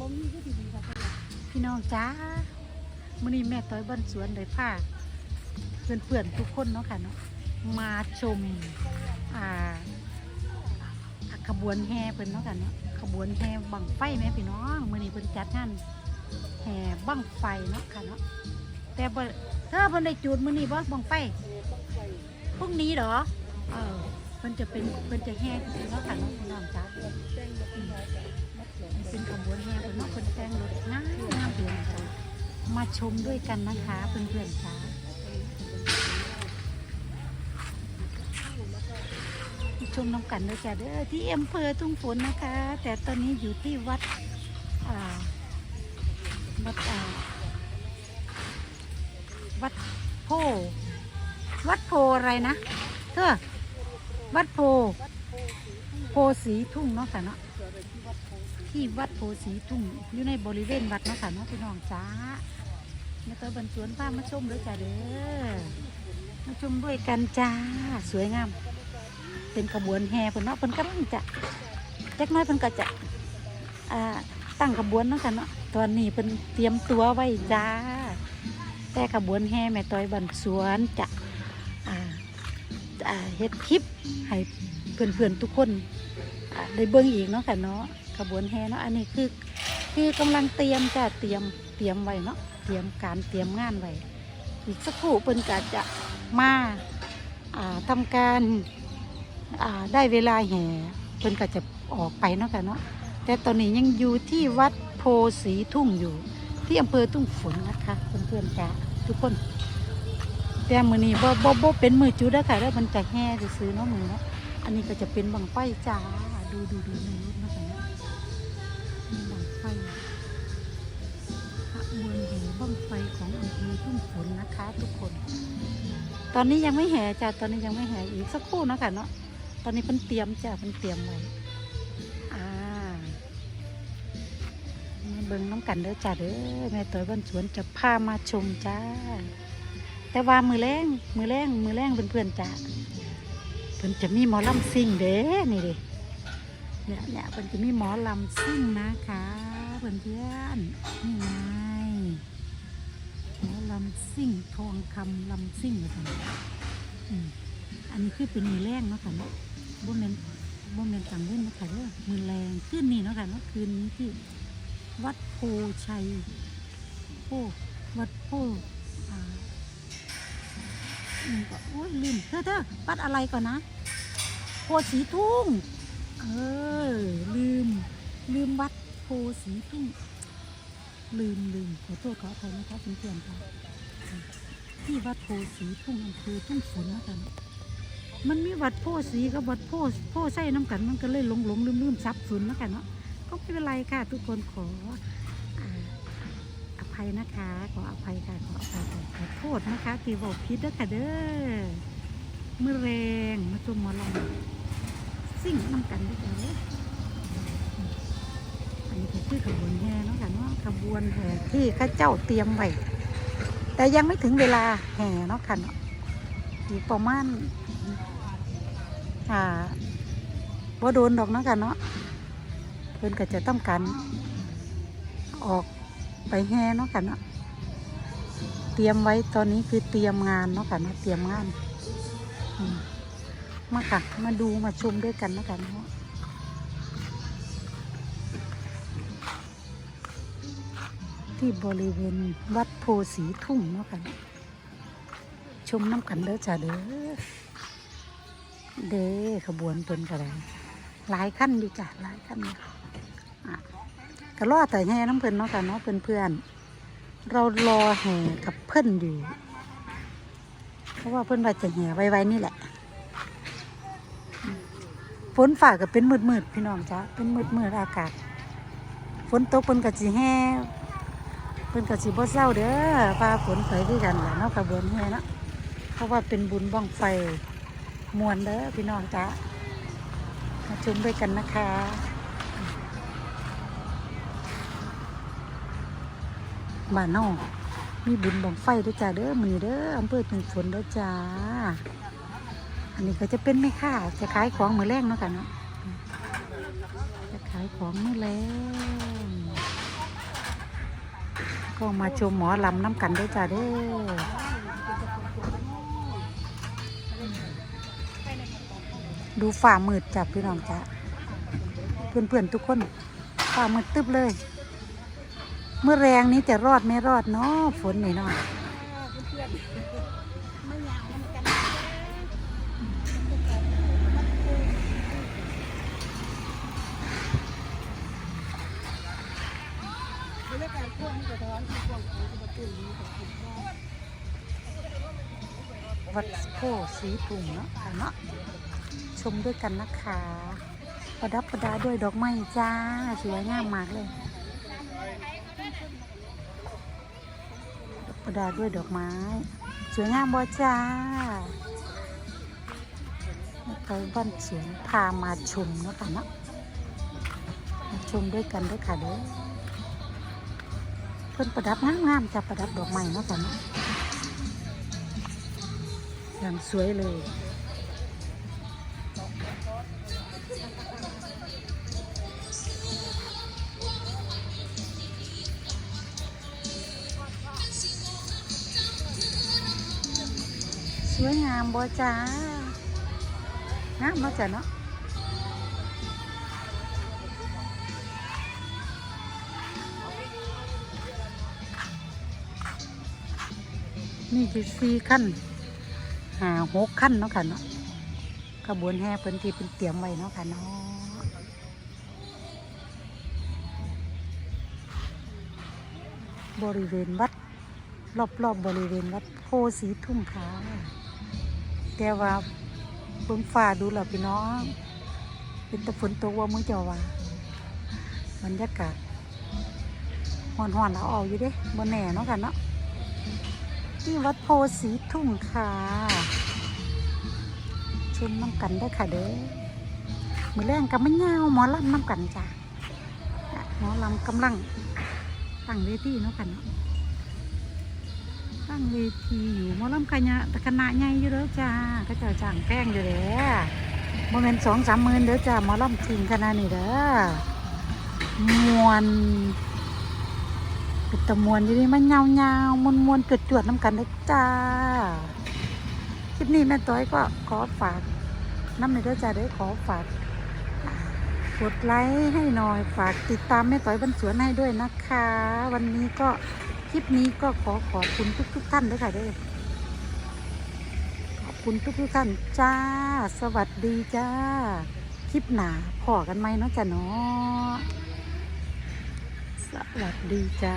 บ่มีก็ดีๆค่ะพี่น้องจ้ามื้อนี้แม่ต้อยบ้านสวนได้พาเพื่อนๆทุกคนเนาะค่ะเนาะมาชมอ่าขบวนแห่เพิ่นเนาะค่ะเนาะขบวนแห่บังไฟแม่พี่น้องมื้อนี้เพิ่นจัดงานแห่บังไฟเนาะค่ะเนาะแต่เธอเพิ่นได้จุดมื้อนี้บ่บังไฟพรุ่งนี้เหรอเออเพิ่นจะเป็นเพิ่นจะแห่เนาะค่ะเนาะพี่น้องจ้ามันเป็นขบวน ชมด้วยกันนะคะเพื่อนๆจ้าชมน้ำกันด้วยจ้าเด้อที่อำเภอทุ่งฝนนะคะ แต่ตอนนี้อยู่ที่วัดวัดวัดโพ วัดโพอะไรนะเธอวัดโพ โพสีทุ่งเนาะค่ะเนาะที่วัดโพธิ์ที่วัดโพสีทุ่งอยู่ในบริเวณวัดเนาะค่ะเนาะพี่น้องจ้า แม่ต้อยบรรสวนพามาชมด้วยจ้าเด้อมาชมด้วยกันจ้าสวยงาม เป็นขบวนแห่เพิ่นเนาะเพิ่นกำลังจะจักน้อยเพิ่นก็จะอ่าตั้งขบวนเนาะค่ะเนาะตอนนี้เพิ่นเตรียมตัวไว้จ้า แต่ขบวนแห่แม่ต้อยบรรสวนจะอ่าอ่าเฮ็ดคลิปให้เพื่อนๆทุกคนได้เบิ่งอีกเนาะค่ะเนาะขบวนแห่เนาะอันนี้คือ คือกำลังเตรียมจะเตรียมเตรียมไว้เนาะเตรียมการเตรียมงานไว้อีกสักครู่เพิ่นก็จะมาอ่าทำการอ่าได้เวลาแห่เพิ่นก็จะออกไปเนาะค่ะเนาะแต่ตอนนี้ยังอยู่ที่วัดโพสีทุ่งอยู่ ที่อำเภอทุ่งฝนนะคะเพื่อนๆจ้าทุกคน แต่มือนี้บ่บ่บ่เป็นมือจุดแล้วค่ะแล้วมันจะแห่จะซื้อๆเนาะมือเนาะอันนี้ก็จะเป็นบังไฟจ้าดูดูดูในรถนะคะ ไฟขบวนแห่บังไฟของอำเภอทุ่งฝนนะคะ ทุกคน ตอนนี้ยังไม่แห่จ้าตอนนี้ยังไม่แห่อีกสักครู่นะคะเนาะตอนนี้เพิ่นเตรียมจ้าเพิ่นเตรียมไว้อ่ามาเบิ่งน้ำกันเด้อจ้าเด้อแม่ต้อยบ้านสวนจะพามาชมจ้า แต่ว่ามือแรงมือแรงมือแรงเพื่อนๆจ้าเพิ่นจะมีหมอลำซิ่งเด้นี่เด้เนี่ยเนี่ยเพิ่นจะมีหมอลำซิ่งนะคะ เพื่อนเพื่อนนี่ไงหมอลำซิ่งทองคำลำซิ่งเลยค่ะอืมอันนี้คือเป็นมือแรงเนาะค่ะเนาะบ่แม่นบ่แม่นต่างเว้นเนาะค่ะเด้อมือแรงคืนนี้เนาะค่ะเนาะคืนนี้ที่วัดโพชัยโพวัดโพอ่าอืมก็โอ้ยลืมเธอเธอวัดอะไรก่อนนะโพสีทุ่งเออลืมลืมวัด โพสีทุ่งลืมลืมขอโทษขออภัยนะคะเพื่อนๆค่ะที่วัดโพสีทุ่งอำเภอทุ่งฝนนะคะมันมีวัดโพสีกับวัดโพโพไส้น้ำกันมันก็เลยหลงหลงลืมลืมซับสนนะคะเนาะก็ไม่เป็นไรค่ะ ทุกคนขออภัยนะคะ ขออภัยค่ะขออภัยขอโทษนะคะที่บอกผิดเด้อค่ะเด้อเมือแรงมาชมหมอลำซิ่งน้ำกันด้วยกันเลย คือขบวนแห่เนาะค่ะเนาะขบวนแห่ที่ข้าเจ้าเตรียมไว้แต่ยังไม่ถึงเวลาแห่เนาะค่ะเนาะอีกประมาณอ่าบ่าโดนดอกเนาะค่ะเนาะเพื่อนก็จะต้องการออกไปแห่เนาะค่ะเนาะเตรียมไว้ตอนนี้คือเตรียมงานเนาะค่ะเนาะเตรียมงานมาค่ะ มาดูมาชมด้วยกันนะคะเนาะ ที่บริเวณวัดโพสีทุ่งเนาะค่ะชมน้ำกันเด้อจ้าเด้อเด้อขบวนเป็นกระไดหลายขั้นดีจ้ะหลายขั้นอยู่อะก็รอแต่แห่น้ำเพิ่นเนาะค่ะเนาะเพื่อนเพื่อนเรารอแห่กับเพิ่อนอยู่ เพราะว่าเพิ่อนว่าจะแห่ไวๆนี่แหละฝนฝ่าก็เป็นมืดมืดๆพี่น้องจ้าเป็นมืดมืดๆอากาศฝนตกเพิ่นก็สิแห่ เพิ่นก็สิบ่เศร้าเด้อฟ้าฝนไปด้วยกันแหละเนาะกระเบวนแห่เนาะเพราะว่าเป็นบุญบ้องไฟมวนเด้อพี่น้องจ้ามาชมด้วยกันนะคะบ้านนอกมีบุญบ้องไฟด้วยจ้าเด้อมือเด้ออำเภอถึงฝนเด้อจ้า อันนี้ก็จะเป็นไม่ค่าจะขายของมือแรงเนาะกันเนาะจะขายของมือแรง ก็มาชมหมอลำน้ำกันด้วยจ้าเด้อดูฝ่ามืดจับพี่น้องจ้าเพื่อนๆทุกคนฝ่ามืดตึบเลย เมื่อแรงนี้จะรอดไม่รอดเนาะฝนนี่เนาะ เพื่อนๆไม่ยาวมันกันบรรยากาศช่ วัดโพสีตุ่มเนาะค่ะเนาะชมด้วยกันนะคะ ประดับประดาด้วยดอกไม้จ้า สวยงามมากเลย ประดาด้วยดอกไม้ สวยงามบ่จ้าไปบ้านเฉียงพามาชมเนาะค่ะเนาะมาชมด้วยกันด้วยค่ะเด้อ พิ่นประดับงามๆจะประดับดอกไม้เนาะค่ะเนาะอย่างสวยเลยสวยงามบ่จ้างามเนาะจ้ะเนาะ นี่คือสี่ขั้นหาหกขั้นเนาะค่ะเนาะขบวนแห่เพิ่นที่เป็นเตรียมไว้เนาะค่ะเนาะบริเวณวัด รอบๆบบริเวณวัดโพสีทุ่งขาแต่ว่าเบิ่งฟ้าดูแล้วพี่น้อง เป็นตะฝนตกว่ามือเจ้าว่าบรรยากาศห่อนๆแล้วเอาอยู่เด้บนแหน่เนาะค่ะเนาะ ที่วัดโพสีทุ่งค่ะชมน้ำกันได้ค่ะเด้อมือแรงกับไม่เงาหมอลำน้ำกันจ้ะหมอลำกำลังตั้งเวทีเนาะค่ะเนาะตั้งเวทีอยู่หมอลำคณะคณะใหญ่อยู่เด้อจ้าก็จะจ้างแป้งอยู่แล้วโมเมนสองสามหมื่นเด้อจ้าหมอลำจริงคณะนี่เด้อมวน เป็นตะมวนอยู่นี่มันเงาเงามวนมวนๆจวดน้ำกันเด้จ้า คลิปนี้แม่ต้อยก็ขอฝากน้ำในด้อจ้าเด้ขอฝากกดไลค์ให้หน่อยฝากติดตามแม่ต่อยบรรสวนให้ด้วยนะคะ วันนี้ก็คลิปนี้ก็ขอขอบคุณทุกทุกท่านด้วยค่ะด้วยขอบคุณทุกทุกท่านจ้า สวัสดีจ้า คลิปหนาพอกันไหมเนาะจ้ะเนาะ สวัสดีจ้า